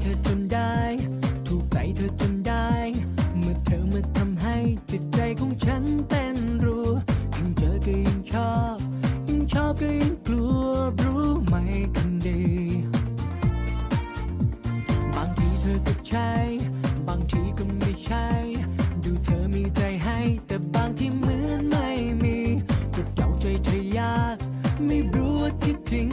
เธอจนได้ ถูกใจเธอจนได้ เมื่อเธอมาทำให้จิตใจของฉันเป็นรู้ยิ่งเจอก็ยิ่งชอบ ยิ่งชอบก็ยิ่งกลัวรู้ไหมกันดีบางทีเธอก็ใช่ บางทีก็ไม่ใช่ ดูเธอมีใจให้ แต่บางที่เหมือนไม่มีก็เก่าใจเธอยาก ไม่รู้ว่าที่จริง